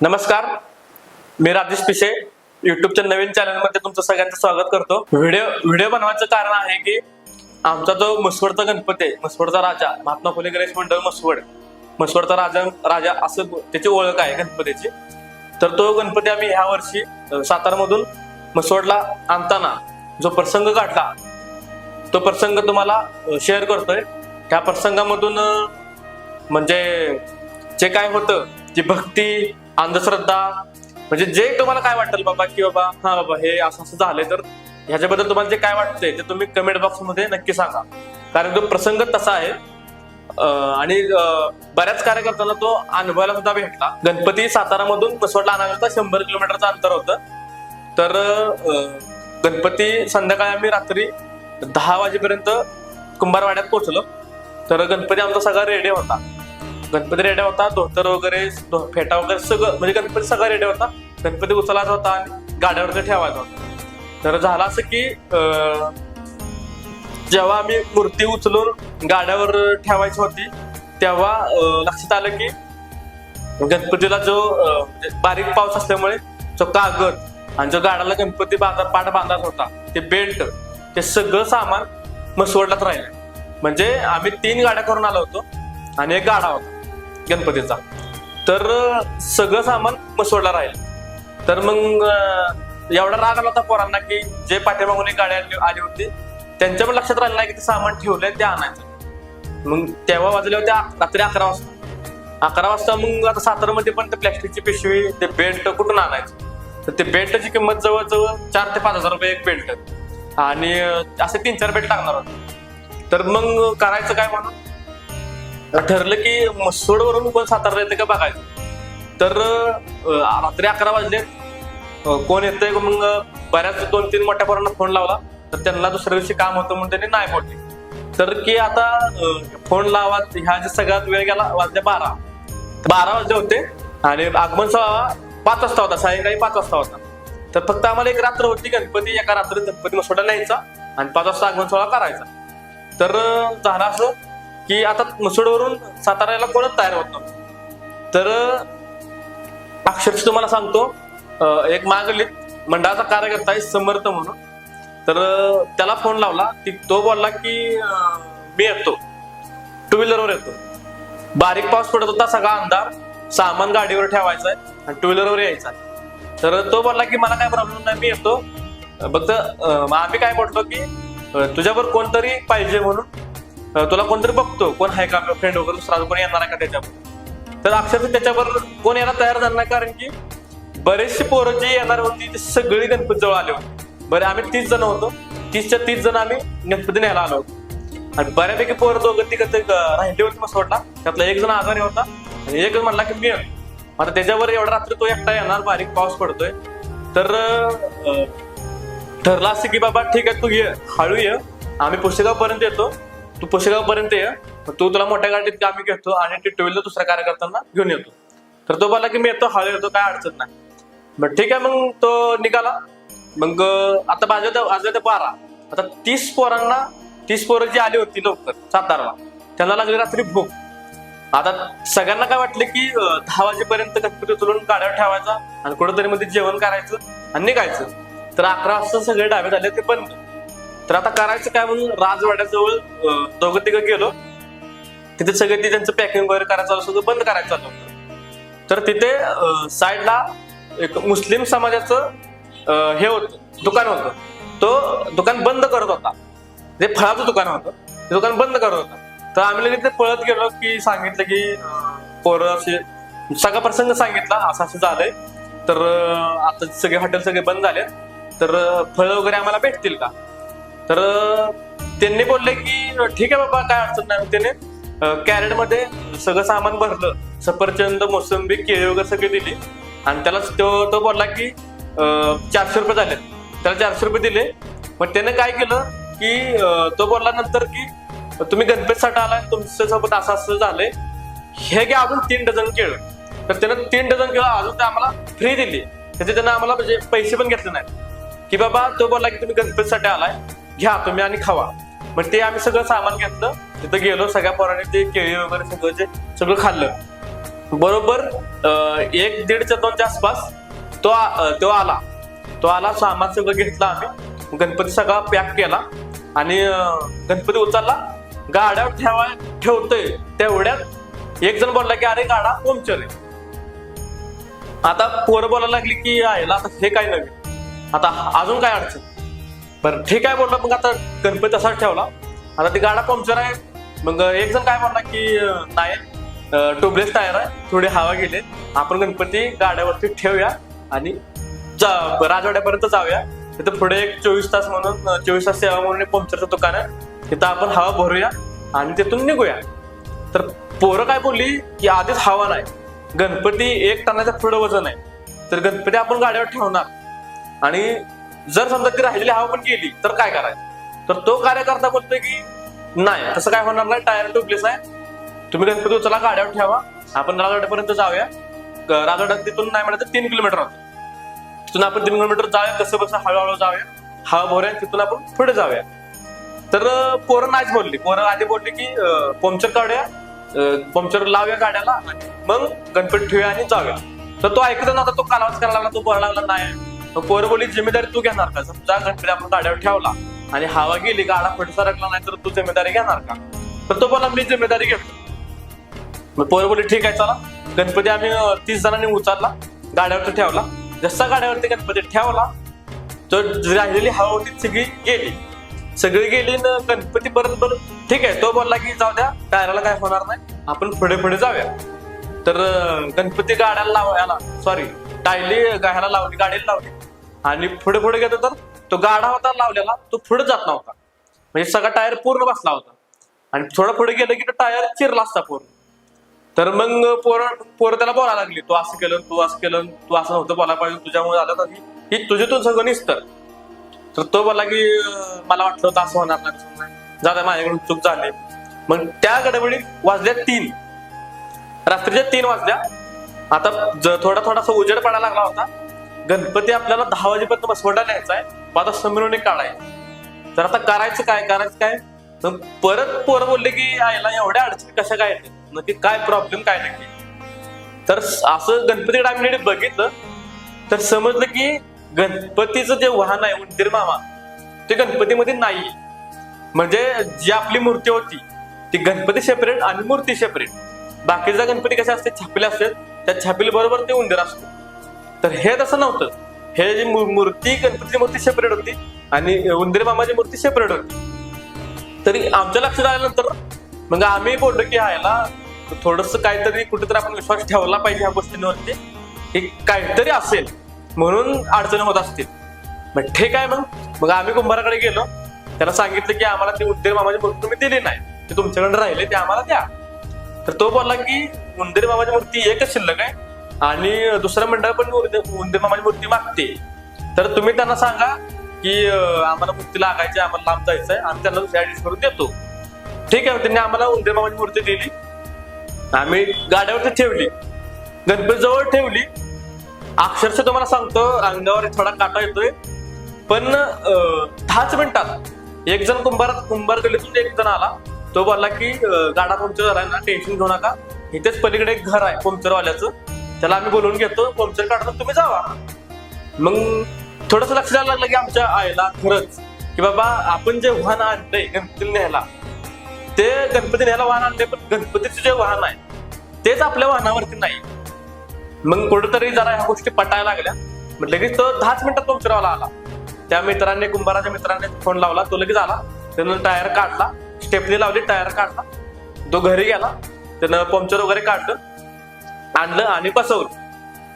नमस्कार. मी राजेश पिसे युट्यूबच्या नवीन चॅनलमध्ये तुमचं सगळ्यांचं स्वागत करतो. व्हिडिओ व्हिडिओ बनवायचं कारण आहे की आमचा जो मसवडचा गणपती आहे मसवडचा राजा महात्मा फुले गणेश मंडळ मसवड मसवडचा राजा राजा असं त्याची ओळख आहे गणपतीची. तर तो गणपती आम्ही ह्या वर्षी सातारमधून सातारामधून मसवडला आणताना जो प्रसंग काढला तो प्रसंग तुम्हाला शेअर करतोय. त्या प्रसंगामधून म्हणजे जे काय होतं जी भक्ती अंधश्रद्धा. म्हणजे जे तुम्हाला काय वाटेल बाबा की बाबा हा बाबा हे असं असं झालंय तर ह्याच्याबद्दल तुम्हाला जे काय वाटतंय ते तुम्ही कमेंट बॉक्समध्ये नक्की सांगा. कारण तो प्रसंग तसा आहे. आणि बऱ्याच कार्यकर्त्यांना तो अनुभवायला सुद्धा भेटला. गणपती सातारामधून बसवडला आणायला शंभर किलोमीटरचं अंतर होतं. तर गणपती संध्याकाळी आम्ही रात्री दहा वाजेपर्यंत कुंभारवाड्यात पोहोचलो. तर गणपती आमचा सगळा रेडी होता. गणपती रेड्या होता धोतर वगैरे फेटा वगैरे सगळं म्हणजे गणपती सगळा रेड्या होता. गणपती उचलायचा होता आणि गाड्यावर ठेवायचा होता. तर झालं असं की अं, जेव्हा आम्ही मूर्ती उचलून गाड्यावर ठेवायची होती तेव्हा लक्षात आलं की गणपतीला जो म्हणजे बारीक पाऊस असल्यामुळे जो कागद आणि जो गाड्याला गणपती बांधा पाठ बांधायचा होता ते बेल्ट ते सगळं सामान मसवडलाच राहिलं. म्हणजे आम्ही तीन गाड्या करून आलो होतो आणि एक गाडा होता. गणपतीचा. तर सगळं सामान मसवडला राहिलं. तर मग एवढा राग आला होता पोरांना की जे पाठीमागून एक गाडी आली आली होती त्यांच्या पण लक्षात राहिलं नाही की ते सामान ठेवलंय ते आणायचं. मग तेव्हा वाजले होते रात्री अकरा वाजता. अकरा वाजता मग आता सातारामध्ये पण ते प्लॅस्टिकची पिशवी ते बेल्ट कुठून आणायचं? तर ते बेल्टची किंमत जवळजवळ चार ते पाच हजार रुपये एक बेल्ट. आणि असे तीन चार बेल्ट टाकणार होते. तर मग करायचं काय म्हणून? ठरलं की मसोडवरून कोण सातारा येते का बघायचं. तर अं, रात्री अकरा वाजले. अं, कोण येतंय? का मग बऱ्याच दोन तीन मोठ्या पोरांना फोन लावला. तर त्यांना दुसऱ्या दिवशी काम होतं म्हणून त्यांनी नाही बोलले. तर की आता फोन लावा. ह्या जे सगळ्यात वेळ गेला वाजले बारा. बारा वाजले होते. आणि आगमन सोहळा पाच वाजता होता. सायंकाळी पाच वाजता होता. तर फक्त आम्हाला एक रात्र होती गणपती. एका रात्री गणपती मसोडा न्यायचा आणि पाच वाजता आगमन सोहळा करायचा. तर अं, झालं असं. की आता मसोडवरून साताऱ्याला कोणच तयार होत नव्हतं. तर अक्षरशः तुम्हाला सांगतो एक मागलीत मंडळाचा कार्यकर्ता आहे समर्थ म्हणून. तर त्याला फोन लावला ती तो बोलला की मी येतो. टू व्हीलरवर येतो. बारीक पाऊस पडत होता सगळा अंधार. सामान गाडीवर ठेवायचा आहे आणि टू व्हीलरवर यायचा आहे. तर तो बोलला की मला काय प्रॉब्लेम नाही मी येतो. फक्त मग आम्ही काय म्हटलो की तुझ्यावर कोणतरी पाहिजे म्हणून तुला कोणतरी बघतो कोण आहे का फ्रेंड वगैरे दुसरा कोणी येणार आहे का त्याच्यावर? तर अक्षरशः त्याच्यावर कोण यायला तयार झालं नाही कारण की बरेचशी पोरं जी येणार होती ती सगळी गणपती जवळ आले होते. बरे आम्ही तीस जण होतो. तीसच्या तीस जण आम्ही गणपती न्यायला आलो होतो. आणि बऱ्यापैकी पोरं दोघं तिकडे राहिले होते मग सोडला. त्यातला एक जण आजारी होता आणि एकच म्हणला की मी आता त्याच्यावर एवढा रात्री तो एकटा येणार बारीक पाऊस पडतोय. तर ठरला असं की बाबा ठीक आहे तू ये हळू ये. आम्ही पुस्तकापर्यंत येतो. तू पुसेगावपर्यंत ये तू तुला मोठ्या गाडीत आम्ही घेतो आणि ती टू दुसऱ्या कार्यकर्त्यांना घेऊन येतो. तर तो बोला की मी येतो हळू येतो काय अडचण नाही. बरं ठीक आहे मग तो निघाला. मग अं, आता माझ्या वाजले बारा आता तीस पोरांना तीस पोरं जी आली होती लवकर साताराला त्यांना लागली रात्री भूक. आता सगळ्यांना काय वाटलं की दहा वाजेपर्यंत गणपती उचलून गाड्यावर ठेवायचा आणि कुठेतरी मध्ये जेवण करायचं आणि निघायचं. तर अकरा वाजता सगळे डावे झाले ते बंद. तर आता करायचं काय म्हणून राजवाड्याजवळ दोघं तिघं गेलो. तिथे सगळे ते त्यांचं पॅकिंग वगैरे करायचं असं बंद करायचं चालू होतं तर तिथे साईडला एक मुस्लिम समाजाचं हे होतं दुकान होतं. तो दुकान बंद करत होता. ते फळाचं दुकान होतं ते दुकान बंद करत होतं. तर आम्ही लगेच ते पळत गेलो की सांगितलं की पोरं असे सगळा प्रसंग सांगितला असं असं झालंय. तर आता सगळे हॉटेल सगळे बंद झाले तर फळं वगैरे आम्हाला भेटतील का? तर त्यांनी बोलले की ठीक आहे बाबा काय अडचण नाही. त्याने कॅरेटमध्ये सगळं सामान भरलं. सफरचंद मोसंबी केळी वगैरे सगळी दिली. आणि त्याला तो तो बोलला की चारशे रुपये झाले त्याला चारशे रुपये दिले. मग त्याने काय केलं की तो बोलला नंतर की तुम्ही गणपतीसाठी आलाय तुमच्यासोबत असं असं झालंय. हे घ्या अजून तीन डझन केळं. तर त्यानं तीन डझन केळं अजून ते आम्हाला फ्री दिली. त्याचे त्यानं आम्हाला म्हणजे पैसे पण घेतले नाहीत. की बाबा तो बोलला की तुम्ही गणपतीसाठी आलाय. घ्या तुम्ही आणि खावा. मग ते आम्ही सगळं सामान घेतलं. तिथं गेलो सगळ्या पोरांनी ते केळी वगैरे सगळं जे सगळं खाल्लं. बरोबर अं, एक दीडच्या दोनच्या आसपास तो तो आला. तो आला सामान सगळं घेतलं आम्ही. गणपती सगळा पॅक केला. आणि गणपती उचलला. गाड्या ठेवा ठेवतोय. तेवढ्यात एक जण बोलला की अरे गाडा पंक्चर आहे. आता पोरं बोलायला लागली की आयला आता हे काय नवीन? आता अजून काय अडचण? बरं ठीक आहे बोलला मग आता गणपती तसाच ठेवला. आता ती गाडा पंक्चर आहे. मग एक जण काय म्हणला की अं, नाही ट्यूबलेस टायर आहे. थोडी हवा गेले. आपण गणपती गाड्यावरती ठेवूया आणि जा- राजवाड्यापर्यंत जाऊया. तिथं पुढे एक चोवीस तास म्हणून अं, चोवीस तास सेवा म्हणून एक पंक्चरचं दुकान आहे. तिथं आपण हवा भरूया आणि तिथून निघूया. तर पोरं काय बोलली की आधीच हवा नाही. गणपती एक टनाच्या पुढं वजन आहे. तर गणपती आपण गाड्यावर ठेवणार. आणि जर समजा ती राहिलेली हवा पण गेली तर काय करायचं? तर तो कार्यकर्ता बोलतोय की नाही तसं काय होणार नाही टायर ट्यूबलेस आहे. तुम्ही गणपती उचला गाड्यावर ठेवा. आपण राजवाड्यापर्यंत जाऊया. राजवाड्यात तिथून नाही म्हणत तर तीन किलोमीटर होतं तिथून आपण तीन किलोमीटर जाऊया कसं बसं हळूहळू जाऊया. हवा भरूया तिथून आपण पुढे जाऊया. तर पोरं नाच बोलली. पोरं आधी बोलली की पंक्चर काढूया. पंक्चर लावूया गाड्याला. मग गणपती ठेवूया आणि जाऊया. तर तो ऐकत नव्हता तो कालावाज करायला लागला तो बोलायला लागला नाही मग पोरं बोलली जिम्मेदारी तू घेणार का? समजा गणपती आपण गाड्यावर ठेवला आणि हवा गेली गाडा फट सरकला नाही तर तू जिम्मेदारी घेणार का? तर तो बोला मी जिम्मेदारी घेतो. मग पोरं बोलली ठीक आहे चला. गणपती आम्ही तीस जणांनी उचलला गाड्यावरती ठेवला. जसा गाड्यावरती गणपती ठेवला तर राहिलेली हवा होती सगळी गेली. सगळी गेली ना गणपती परत परत ठीक आहे. तो बोलला की जाऊ द्या टायराला काय होणार नाही आपण पुढे पुढे जाऊया. तर गणपती गाड्याला लावायला सॉरी टायली गाड्याला लावली गाडीला लावली. आणि पुढे पुढे गेलो तर तो गाडा होता लावलेला तो पुढे जात नव्हता. म्हणजे सगळा टायर पूर्ण बसला होता. आणि थोडं पुढे गेलं की तो टायर चिरला असता पूर्ण. तर मग पोर पोरं त्याला बोलायला लागली तू असं केलं तू असं केलं तू असं नव्हतं बोलायला पाहिजे तुझ्यामुळे झालं तर ही- तुझे तू सगळं निसतं. तर तो बोला की मला वाटलं होतं असं होणार नाही तसं माझ्याकडून चूक झाली. मग त्या गडबडीत वाजल्या तीन. रात्रीच्या तीन वाजल्या. आता थोडा थोडासा उजेड पडायला लागला होता. गणपती आपल्याला दहा वाजेपर्यंत बसवडा न्यायचा आहे. मग आता संमिरवणी काढाय. तर आता करायचं काय? करायचं काय? मग परत पोरं बोलले की आईला एवढ्या अडचणी कशा काय येते नक्की काय प्रॉब्लेम काय नक्की? तर असं गणपतीकडे आम्ही बघितलं. तर समजलं की गणपतीचं जे वाहन आहे उंदीर मामा ते गणपतीमध्ये नाही. म्हणजे जी आपली मूर्ती होती ती गणपती सेपरेट आणि मूर्ती सेपरेट बाकीचा गणपती कसे असते? छापले असतात त्या छापील बरोबर ते उंदीर असतो. तर हे तसं नव्हतं. हे जी मूर्ती गणपतीची मूर्ती सेपरेट होती आणि उंदीर मामाची मूर्ती सेपरेट होती. तरी आमच्या लक्षात आल्यानंतर मग आम्ही बोललो की ह्याला थोडस काहीतरी कुठेतरी आपण विश्वास ठेवला पाहिजे ह्या गोष्टींवरती. की काहीतरी असेल म्हणून अडचणी होत असतील. मग ठीक आहे मग. मग आम्ही कुंभाराकडे गेलो. त्याला सांगितलं की आम्हाला ती उंदीर मामाची मूर्ती तुम्ही दिली नाही. ते तुमच्याकडे राहिले ते आम्हाला द्या. तर तो बोलला की उंदीर मामाची मूर्ती एकच शिल्लक आहे. आणि दुसरं मंडळ पण उंदीर म्हणजे मूर्ती मागते. तर तुम्ही त्यांना सांगा की आम्हाला मूर्ती लागायची आम्हाला लांब जायचं आहे आम्ही त्यांना दुसऱ्या ऍडजस्ट करून देतो. ठीक आहे त्यांनी आम्हाला उंदीरमामाची मूर्ती दिली. आम्ही गाड्यावरती ठेवली. गणपती जवळ ठेवली. अक्षरशः तुम्हाला सांगतो अंगावर थोडा काटा येतोय. पण दहाच मिनिटात एक जण कुंभार कुंभार गलीतून एक जण आला. तो बोलला की गाडा पंक्चर झालाय ना टेन्शन घेऊ नका. इथेच पलीकडे एक घर आहे पंक्चरवाल्याचं त्याला आम्ही बोलवून घेतो पंक्चर काढतो तुम्ही जावा. मग थोडस लक्ष द्यायला लागलं की आमच्या आईला खरंच की बाबा आपण जे वाहन आणलंय गणपती न्यायला ते गणपती न्यायला वाहन आणले पण गणपतीचं जे वाहन आहे तेच आपल्या वाहनावरती नाही. मग कुठेतरी जरा ह्या गोष्टी पटायला लागल्या. मग लगेच तो दहाच मिनिटात पंक्चरवाला आला. त्या मित्राने कुंभाराच्या मित्राने फोन लावला तो लगेच आला. त्यानं टायर काढला. स्टेपनी लावली टायर काढला. तो घरी गेला. त्यानं पंक्चर वगैरे काढलं. आणलं आणि बसवलं.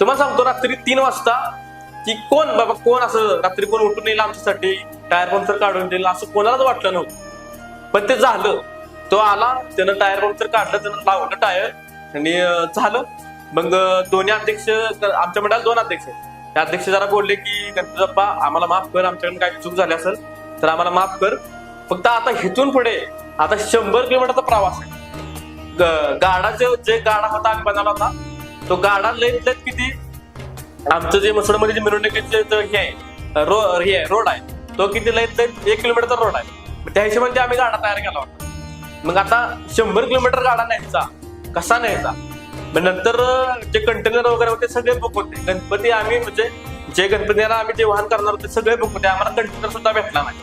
तुम्हाला सांगतो रात्री तीन वाजता की कोण बाबा कोण असं रात्री कोण उठून येईल आमच्यासाठी टायर पंक्चर काढून देईल असं कोणालाच वाटलं नव्हतं. पण ते झालं. तो आला त्यानं टायर पंक्चर काढलं त्यानं लावलं टायर आणि झालं. मग दोन्ही अध्यक्ष आमच्या मंडळात दोन अध्यक्ष ते अध्यक्ष जरा बोलले की गणपती बाप्पा आम्हाला माफ कर आमच्याकडून काही चूक झाली असेल तर आम्हाला माफ कर. फक्त आता इथून पुढे आता शंभर किलोमीटरचा प्रवास आहे. ग- गाडाचे जे गाडा होता आम्ही बनवला होता तो गाडा लईत लईत किती? आमचं जे मसोडमध्ये जे मिरवणुकीचे हे आहे रो हे आहे, रोड आहे तो किती लईत लईत एक किलोमीटरचा रोड आहे. त्या हिशोबाने आम्ही गाडा तयार केला होता. मग आता शंभर किलोमीटर गाडा न्यायचा कसा न्यायचा? मग नंतर जे कंटेनर वगैरे होते सगळे बुक होते. गणपती आम्ही म्हणजे जे गणपतीला आम्ही जे वाहन करणार होते सगळे बुक होते. आम्हाला कंटेनर सुद्धा भेटला नाही.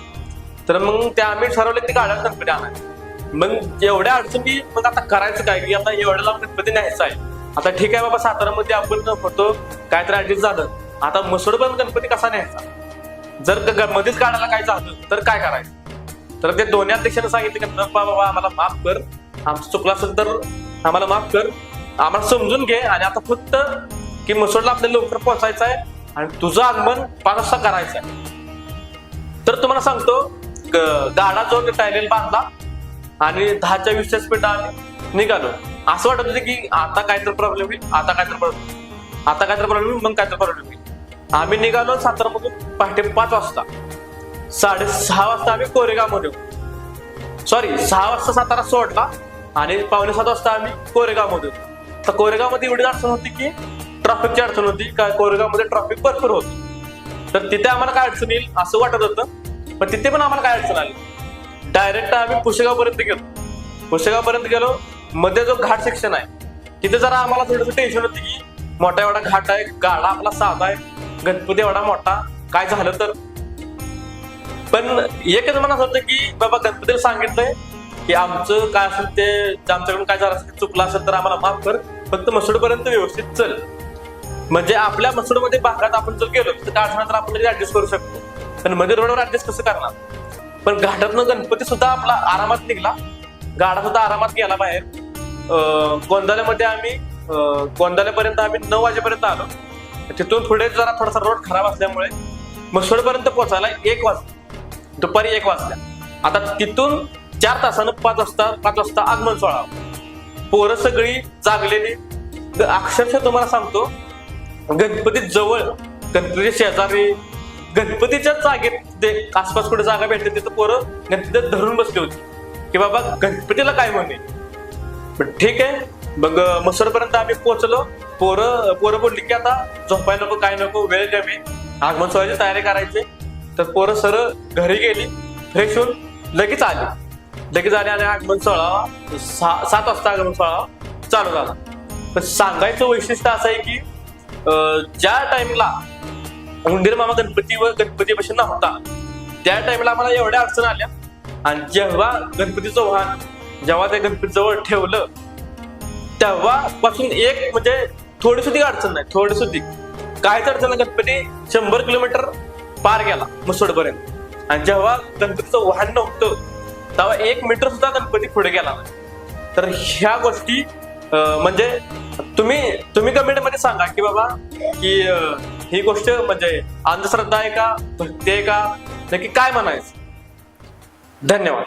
तर मग ते आम्ही ठरवले ते गाड्या गणपती आणायचे. मग एवढ्या अडचणी मग आता करायचं काय? की आता एवढ्या लांब गणपती न्यायचा आहे. आता ठीक आहे बाबा सातारामध्ये आपण होतो. काहीतरी ऍडजस्ट झालं. आता मसूड पण गणपती कसा न्यायचा? जर मध्येच काढायला काय झालं तर काय करायचं? तर ते दोन्ही अध्यक्षांनी सांगितलं की "नप्पा बाबा आम्हाला माफ कर. आमचं चुकलं असेल तर आम्हाला माफ कर. आम्हाला समजून घे आणि आता फक्त की मसूडला आपल्याला लवकर पोहोचायचं आहे आणि तुझं आगमन पाच वाजता करायचं आहे. तर तुम्हाला सांगतो ग- गाडा जो टायलेल बांधला आणि दहाच्या वीसच्या स्पीड आम्ही निघालो. असं वाटत होतं की आता काय तर प्रॉब्लेम होईल आता काय तर प्रॉब्लेम आता काय तर प्रॉब्लेम होईल मग काय तर प्रॉब्लेम होईल. आम्ही निघालो सातारामधून पहाटे पाच वाजता. साडेसहा वाजता आम्ही कोरेगावमध्ये सॉरी सहा वाजता सातारा सोडला आणि पावणे सात वाजता आम्ही कोरेगावमध्ये होतो. तर कोरेगावमध्ये एवढी अडचण होती की ट्रॅफिकची अडचण होती का कोरेगावमध्ये ट्रॅफिक भरपूर होती. तर तिथे आम्हाला काय अडचण येईल असं वाटत होतं पण तिथे पण आम्हाला काय अडचण आली? डायरेक्ट आम्ही पुस्तकापर्यंत गेलो. पुस्तकापर्यंत गेलो मध्ये जो घाट सेक्शन आहे तिथे जरा आम्हाला थोडंसं टेन्शन होतं की मोठा एवढा घाट आहे गाडा आपला साधा आहे गणपती एवढा मोठा काय झालं तर? पण एकच मनात होतं की बाबा गणपतीला सांगितलंय की आमचं काय असेल ते आमच्याकडून काय झालं असेल चुकलं असेल तर आम्हाला माफ कर फक्त मसूडपर्यंत व्यवस्थित चल. म्हणजे आपल्या मसूडमध्ये भागात आपण जर गेलो तर काय अडचण तर आपण ऍडजस्ट करू शकतो. पण मध्ये रोडवर ऍडजस्ट कसं करणार? पण घाटातनं गणपती सुद्धा आपला आरामात निघला. गाडा सुद्धा आरामात गेला बाहेर. गोंदाल्यामध्ये आम्ही गोंदाल्यापर्यंत आम्ही नऊ वाजेपर्यंत आलो. तिथून पुढे जरा थोडासा रोड खराब असल्यामुळे मसूडपर्यंत पोहोचायला एक वाजता दुपारी एक वाजल्या. आता तिथून चार तासानं पाच वाजता पाच वाजता आगमन सोहळा. पोरं सगळी जागलेली. अक्षरशः तुम्हाला सांगतो गणपती जवळ गणपती शेजारी गणपतीच्या जागेत ते आसपास कुठे जागा भेटते तिथं पोरं गणपतीत धरून बसली होती. की बाबा गणपतीला काय म्हणे? पण ठीक आहे. मग मसरपर्यंत आम्ही पोहोचलो. पोरं पोरं बोलली की आता झोपायला नको काय नको वेळ कमी आगमन सोहळ्याची तयारी करायची. तर पोरं सरळ घरी गेली फ्रेश होऊन लगेच आली. लगेच आली आणि आगमन सोहळा सहा सात वाजता आगमन सोहळा चालू झाला. पण सांगायचं वैशिष्ट्य असं आहे की अं, ज्या टाइमला उंडीर मामा गणपती व गणपती पाशी नव्हता. त्या टाइमला आम्हाला एवढ्या अडचण आल्या. आणि जेव्हा गणपतीचं वाहन जेव्हा त्या गणपती जवळ ठेवलं तेव्हापासून एक म्हणजे थोडी सुद्धा अडचण नाही थोडी सुद्धा काहीच अडचण नाही गणपती शंभर किलोमीटर पार गेला मसोडपर्यंत आणि जेव्हा गणपतीचं वाहन नव्हतं तेव्हा एक मीटर सुद्धा गणपती पुढे गेला तर ह्या गोष्टी म्हणजे तुम्ही तुम्ही कमेंटमध्ये सांगा की बाबा की अं, ही गोष्ट म्हणजे अंधश्रद्धा आहे का? भक्ती आहे का? नक्की काय म्हणायचं? धन्यवाद.